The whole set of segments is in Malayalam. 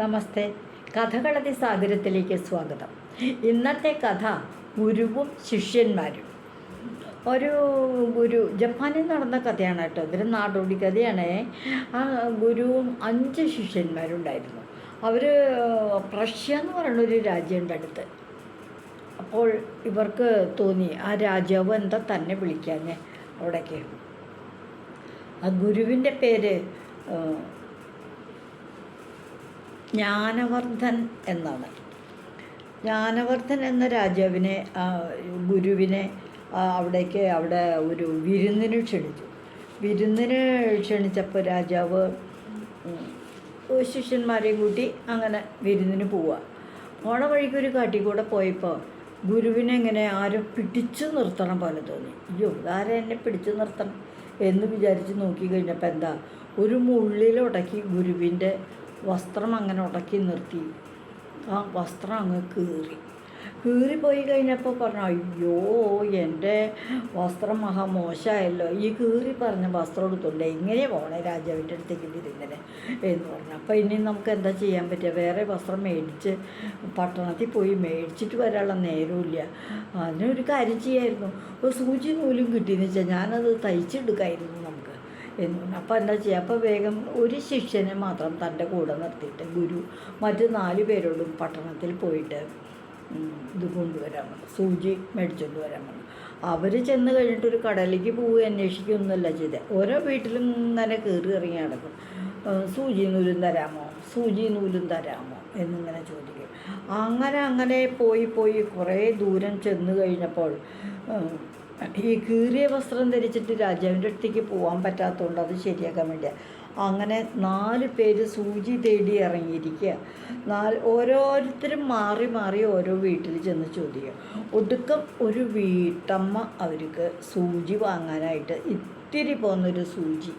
നമസ്തേ. കഥകളതി സാഗരത്തിലേക്ക് സ്വാഗതം. ഇന്നത്തെ കഥ ഗുരുവും ശിഷ്യന്മാരും. ഒരു ഗുരു ജപ്പാനിൽ നടന്ന കഥയാണ് കേട്ടോ. ഇതൊരു നാടോടി കഥയാണ്. ആ ഗുരുവും അഞ്ച് ശിഷ്യന്മാരുണ്ടായിരുന്നു. അവർ പ്രഷ്യ എന്ന് പറയുന്നൊരു രാജ്യമുണ്ട് അടുത്ത്. അപ്പോൾ ഇവർക്ക് തോന്നി ആ രാജാവ് എന്താ തന്നെ വിളിക്കാഞ്ഞേ? അവിടേക്ക്. ആ ഗുരുവിന്റെ പേര് ജ്ഞാനവർദ്ധൻ എന്നാണ്. ജ്ഞാനവർദ്ധൻ എന്ന രാജാവിനെ ഗുരുവിനെ അവിടേക്ക് അവിടെ ഒരു വിരുന്നിന് ക്ഷണിച്ചു. വിരുന്നിന് ക്ഷണിച്ചപ്പോൾ രാജാവ് ശിഷ്യന്മാരെയും കൂട്ടി അങ്ങനെ വിരുന്നിന് പോവുക. ഓണ വഴിക്ക് ഒരു കാട്ടിൽ കൂടെ പോയപ്പോൾ ഗുരുവിനെ ഇങ്ങനെ ആരും പിടിച്ചു നിർത്തണം പോലെ തോന്നി. അയ്യോ ഇതാരെ എന്നെ പിടിച്ചു നിർത്തണം എന്ന് വിചാരിച്ച് നോക്കി കഴിഞ്ഞപ്പോൾ എന്താ ഒരു മുള്ളിലുടക്കി ഗുരുവിന്റെ വസ്ത്രം അങ്ങനെ ഉടക്കി നിർത്തി. ആ വസ്ത്രം അങ്ങ് കീറി. കീറിപ്പോയി കഴിഞ്ഞപ്പോൾ പറഞ്ഞു അയ്യോ എന്റെ വസ്ത്രം മഹാ മോശമായല്ലോ. ഈ കീറി പറഞ്ഞ വസ്ത്രം എടുത്തുണ്ട് എങ്ങനെ പോകണേ രാജാവിന്റെ അടുത്തേക്ക് വിരുന്നിന് എന്ന് പറഞ്ഞു. അപ്പോൾ ഇനി നമുക്ക് എന്താ ചെയ്യാൻ പറ്റുക? വേറെ വസ്ത്രം മേടിച്ച് പട്ടണത്തിൽ പോയി മേടിച്ചിട്ട് വരാനുള്ള നേരമില്ല അതിനൊരു കാര്യം ചെയ്യായിരുന്നു. ഒരു സൂചി നൂലും കിട്ടിയെന്ന് വെച്ചാൽ ഞാനത് തയ്ച്ചെടുക്കായിരുന്നു നമുക്ക്. എന്ന്. പറഞ്ഞു അപ്പോൾ എന്താ ചെയ്യുക അപ്പോൾ വേഗം ഒരു ശിഷ്യനെ മാത്രം തന്റെ കൂടെ നിർത്തിയിട്ട് ഗുരു മറ്റു നാല് പേരോടും പട്ടണത്തിൽ പോയിട്ട് ഇത് കൊണ്ടുവരാൻ പറഞ്ഞു. സൂചി മേടിച്ചുകൊണ്ട് വരാൻ പറഞ്ഞു. അവർ ചെന്ന് കഴിഞ്ഞിട്ട് ഒരു കടലിലേക്ക് പോവുക അന്വേഷിക്കുകയൊന്നുമല്ല ചെയ്തത് ഓരോ വീട്ടിലും ഇങ്ങനെ കയറി ഇറങ്ങി നടക്കും. സൂചി നൂലും തരാമോ? സൂചി നൂലും തരാമോ? എന്നിങ്ങനെ ചോദിക്കും. അങ്ങനെ അങ്ങനെ പോയി പോയി കുറേ ദൂരം ചെന്ന് കഴിഞ്ഞപ്പോൾ ഈ കീറിയ വസ്ത്രം ധരിച്ചിട്ട് രാജാവിന്റെ അടുത്തേക്ക് പോകാൻ പറ്റാത്തതുകൊണ്ട് അത് ശരിയാക്കാൻ വേണ്ടിയാണ് അങ്ങനെ നാല് പേര് സൂചി തേടി ഇറങ്ങിയിരിക്കുക നാല് ഓരോരുത്തരും മാറി മാറി ഓരോ വീട്ടിൽ ചെന്ന് ചോദിക്കുക ഒടുക്കം ഒരു വീട്ടമ്മ അവർക്ക് സൂചി വാങ്ങാനായിട്ട് ഇത്തിരി പോകുന്നൊരു സൂചി.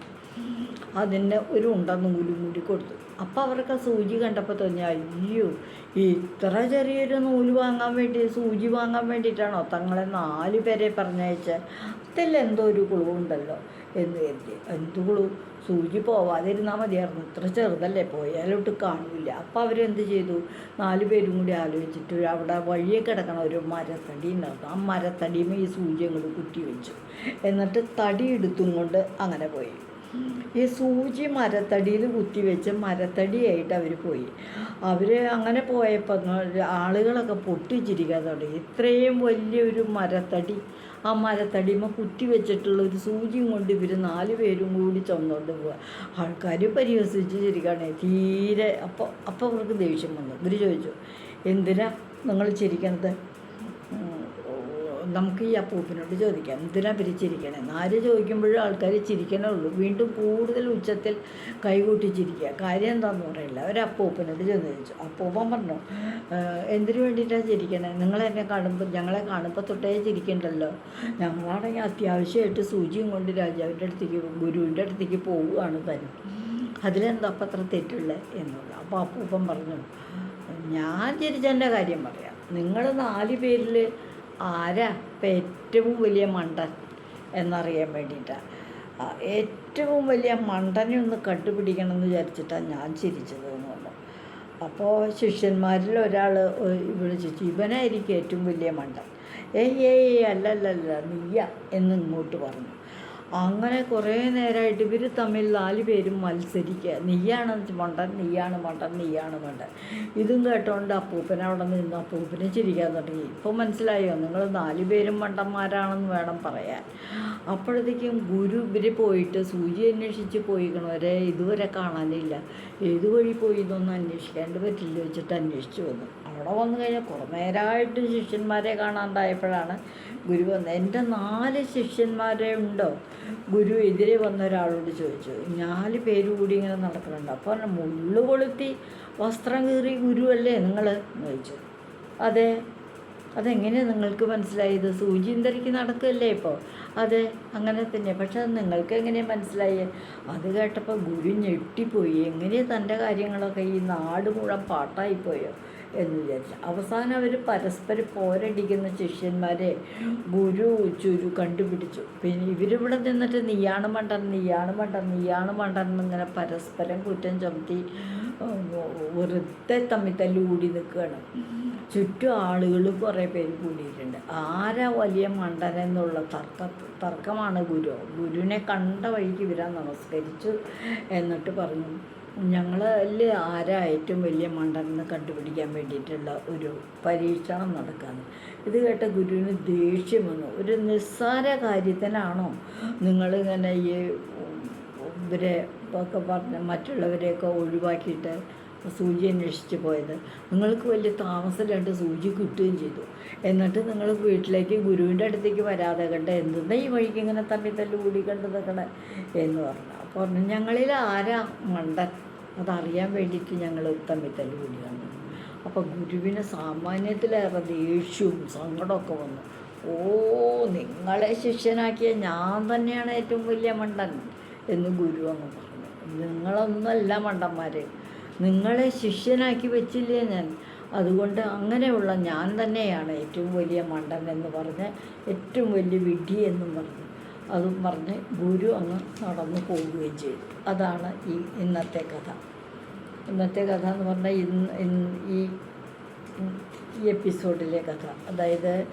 അതിന് ഒരു ഉണ്ട നൂലും കൂടി കൊടുത്തു. അപ്പോൾ അവർക്ക് സൂചി കണ്ടപ്പോൾ തോന്നി അയ്യോ ഇത്ര ചെറിയൊരു നൂൽ വാങ്ങാൻ വേണ്ടി സൂചി വാങ്ങാൻ വേണ്ടിയിട്ടാണോ തങ്ങളെ നാല് പേരെ പറഞ്ഞയച്ച? അതിൽ എന്തോ ഒരു കുളുവുണ്ടല്ലോ എന്ന് കരുതി. എന്ത് കുളു സൂചി പോവാതിരുന്നാൽ മതിയായിരുന്നു. ഇത്ര ചെറുതല്ലേ പോയാലോട്ട് കാണില്ല അപ്പോൾ അവരെന്ത് ചെയ്തു? നാല് പേരും കൂടി ആലോചിച്ചിട്ട് അവിടെ വഴിയെ കിടക്കണ ഒരു മരത്തടി ഉണ്ടായിരുന്നു. ആ മരത്തടിയുമ്പോൾ ഈ സൂചി അങ്ങോട്ട് കുത്തി വെച്ചു. എന്നിട്ട് തടി എടുത്തും കൊണ്ട് അങ്ങനെ പോയി. ഈ സൂചി മരത്തടിയിൽ കുത്തിവെച്ച് മരത്തടിയായിട്ട് അവർ പോയി. അവർ അങ്ങനെ പോയപ്പോൾ ആളുകളൊക്കെ പൊട്ടിച്ചിരിക്കാൻ തുടങ്ങി. ഇത്രയും വലിയൊരു മരത്തടി ആ മരത്തടിമ കുത്തി വെച്ചിട്ടുള്ള ഒരു സൂചിയും കൊണ്ട് ഇവർ നാല് പേരും കൂടി ചുമന്നുകൊണ്ട് പോവുക ആൾക്കാർ പരിഹസിച്ച് ചിരിക്കുകയാണ് തീരെ അപ്പോൾ അപ്പോൾ അവർക്ക് ദേഷ്യം വന്നു. ഇവർ ചോദിച്ചു എന്തിനാ നിങ്ങൾ ചിരിക്കണത്? നമുക്ക് ഈ അപ്പൂപ്പനോട് ചോദിക്കാം എന്തിനാ പിരിച്ചിരിക്കണേ? ആര് ചോദിക്കുമ്പോഴും ആൾക്കാർ ചിരിക്കണേ ഉള്ളൂ വീണ്ടും കൂടുതൽ ഉച്ചത്തിൽ കൈകൂട്ടി ചിരിക്കുക. കാര്യം എന്താണെന്ന് പറയില്ല. അവർ അപ്പൂപ്പനോട് ചോദിച്ചു. അപ്പൂപ്പൻ പറഞ്ഞു എന്തിനു വേണ്ടിയിട്ടാണ് ചിരിക്കണേ? നിങ്ങളെന്നെ കാണുമ്പോൾ ഞങ്ങളെ കാണുമ്പോൾ തൊട്ടേ ചിരിക്കണ്ടല്ലോ. ഞങ്ങളാണെങ്കിൽ അത്യാവശ്യമായിട്ട് സൂചിയും കൊണ്ട് രാജാവിന്റെ അടുത്തേക്ക് ഗുരുവിന്റെ അടുത്തേക്ക് പോവുകയാണ് തന്നെ അതിലെന്താ അപ്പം അത്ര തെറ്റുള്ളത് എന്നുള്ളത് അപ്പോൾ അപ്പൂപ്പൻ പറഞ്ഞു ഞാൻ ചിരിച്ചതിന്റെ കാര്യം പറയാം. നിങ്ങൾ നാല് പേരിൽ ആരാ? ഇപ്പം ഏറ്റവും വലിയ മണ്ടൻ എന്നറിയാൻ വേണ്ടിയിട്ടാണ് ഏറ്റവും വലിയ മണ്ടനെ ഒന്ന് കണ്ടുപിടിക്കണം എന്ന് വിചാരിച്ചിട്ടാണ് ഞാൻ ചിരിച്ചത് എന്ന് അപ്പോൾ ശിഷ്യന്മാരിൽ ഒരാൾ ചോദിച്ചു ഇവനായിരിക്കും ഏറ്റവും വലിയ മണ്ടൻ. ഏയ് ഏയ് അല്ലല്ലല്ല അല്ല അല്ല നീയ എന്ന് ഇങ്ങോട്ട് പറഞ്ഞു. അങ്ങനെ കുറേ നേരമായിട്ട് ഇവർ തമ്മിൽ നാല് പേരും മത്സരിക്കുക നീയാണ് മണ്ടൻ നീയാണ് മണ്ടൻ നീയാണ് മണ്ടൻ. ഇതും കേട്ടോണ്ട് അപ്പൂപ്പൻ അവിടെ നിന്ന് അപ്പൂപ്പനെ ചിരിക്കാൻ തുടങ്ങി. ഇപ്പോൾ മനസ്സിലായോ? നിങ്ങൾ നാല് പേരും മണ്ടന്മാരാണെന്ന് വേണം പറയാൻ. അപ്പോഴത്തേക്കും ഗുരു ഇവർ പോയിട്ട് സൂചി അന്വേഷിച്ച് പോയിക്കണവരെ ഇതുവരെ കാണാനില്ല. ഏത് വഴി പോയി എന്നൊന്നും അന്വേഷിക്കാണ്ട് പറ്റില്ല വെച്ചിട്ട് അന്വേഷിച്ചു വന്നു. അവിടെ വന്നു കഴിഞ്ഞാൽ കുറേ നേരമായിട്ട് ശിഷ്യന്മാരെ കാണാണ്ടായപ്പോഴാണ് ഗുരു വന്നത്. എന്റെ നാല് ശിഷ്യന്മാരെ ഉണ്ടോ? ഗുരു എതിരെ വന്ന ഒരാളോട് ചോദിച്ചു. നാല് പേര് കൂടി ഇങ്ങനെ നടക്കുന്നുണ്ട്. അപ്പോൾ മുള്ളു കൊളുത്തി വസ്ത്രം കീറി ഗുരുവല്ലേ നിങ്ങൾ ചോദിച്ചു. അതെ. അതെങ്ങനെയാണ് നിങ്ങൾക്ക് മനസ്സിലായത് സൂചിയും തിരക്കി നടക്കുകയല്ലേ ഇപ്പോൾ അതെ അങ്ങനെ തന്നെ. പക്ഷെ അത് നിങ്ങൾക്ക് എങ്ങനെയാണ് മനസ്സിലായി? അത് കേട്ടപ്പോൾ ഗുരു ഞെട്ടിപ്പോയി. എങ്ങനെയാണ് തന്റെ കാര്യങ്ങളൊക്കെ ഈ നാട് മുഴുവൻ പാട്ടായിപ്പോയോ? എന്ന് വിചാരിച്ചു. അവസാനം അവർ പരസ്പരം പോരടിക്കുന്ന ശിഷ്യന്മാരെ ഗുരു ചുരു കണ്ടുപിടിച്ചു. പിന്നെ ഇവരിവിടെ നിന്നിട്ട് നീയാണ് മണ്ടൻ നീയാണ് മണ്ടൻ നീയാണ് മണ്ടൻ എന്നിങ്ങനെ പരസ്പരം കുറ്റം ചുമത്തി വെറുതെ തമ്മിൽ തല്ലി കൂടി നിൽക്കുകയാണ്. ചുറ്റും ആളുകൾ കുറേ പേര് കൂടിയിട്ടുണ്ട്. ആരാ വലിയ മണ്ടനെന്നുള്ള തർക്ക തർക്കമാണ് ഗുരു. ഗുരുവിനെ കണ്ട വഴിക്ക് ഇവരാ നമസ്കരിച്ചു എന്നിട്ട് പറഞ്ഞു. ഞങ്ങളിൽ ആരാ ഏറ്റവും വലിയ മണ്ടനെന്ന് കണ്ടുപിടിക്കാൻ വേണ്ടിയിട്ടുള്ള ഒരു പരീക്ഷണം നടക്കുകയാണ് ഇത് കേട്ട ഗുരുവിന് ദേഷ്യം വന്നു. ഒരു നിസ്സാര കാര്യത്തിനാണോ നിങ്ങളിങ്ങനെ ഈ ഇവരെ ഒക്കെ പറഞ്ഞ് മറ്റുള്ളവരെയൊക്കെ ഒഴിവാക്കിയിട്ട് സൂചി അന്വേഷിച്ച് പോയത്. നിങ്ങൾക്ക് വലിയ താമസമില്ലാണ്ട് സൂചി കിട്ടുകയും ചെയ്തു. എന്നിട്ട് നിങ്ങൾ വീട്ടിലേക്ക് ഗുരുവിന്റെ അടുത്തേക്ക് വരാതെ കണ്ട് എന്തെന്നാ ഈ വഴിക്ക് ഇങ്ങനെ തമ്മിൽ തല്ലു കൂടി എന്ന് പറഞ്ഞു. അപ്പോൾ പറഞ്ഞു ഞങ്ങളിൽ ആരാ മണ്ടൻ? അതറിയാൻ വേണ്ടിയിട്ട് ഞങ്ങൾ തമ്മിൽ തല്ലു കൂടി വന്നു. അപ്പോൾ ഗുരുവിന് സാമാന്യത്തിലേറെ ദേഷ്യവും സങ്കടമൊക്കെ വന്നു. ഓ നിങ്ങളെ ശിഷ്യനാക്കിയ ഞാൻ തന്നെയാണ് ഏറ്റവും വലിയ മണ്ടൻ എന്ന് ഗുരു അങ്ങ് പറഞ്ഞു. നിങ്ങളൊന്നുമല്ല മണ്ടന്മാർ നിങ്ങളെ ശിഷ്യനാക്കി വെച്ചില്ലേ ഞാൻ? അതുകൊണ്ട് അങ്ങനെയുള്ള ഞാൻ തന്നെയാണ് ഏറ്റവും വലിയ മണ്ടൻ എന്ന് പറഞ്ഞ് ഏറ്റവും വലിയ വിഡ്ഢി എന്നും പറഞ്ഞു. അതും പറഞ്ഞ് ഗുരു അങ്ങ് നടന്നു പോവുകയും ചെയ്തു. അതാണ് ഈ ഇന്നത്തെ കഥ. ഇന്നത്തെ കഥ എന്ന് പറഞ്ഞാൽ ഇന്ന് ഈ ഈ എപ്പിസോഡിലെ കഥ. അതായത്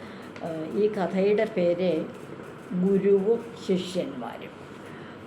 ഈ കഥയുടെ പേര് ഗുരുവും ശിഷ്യന്മാരും.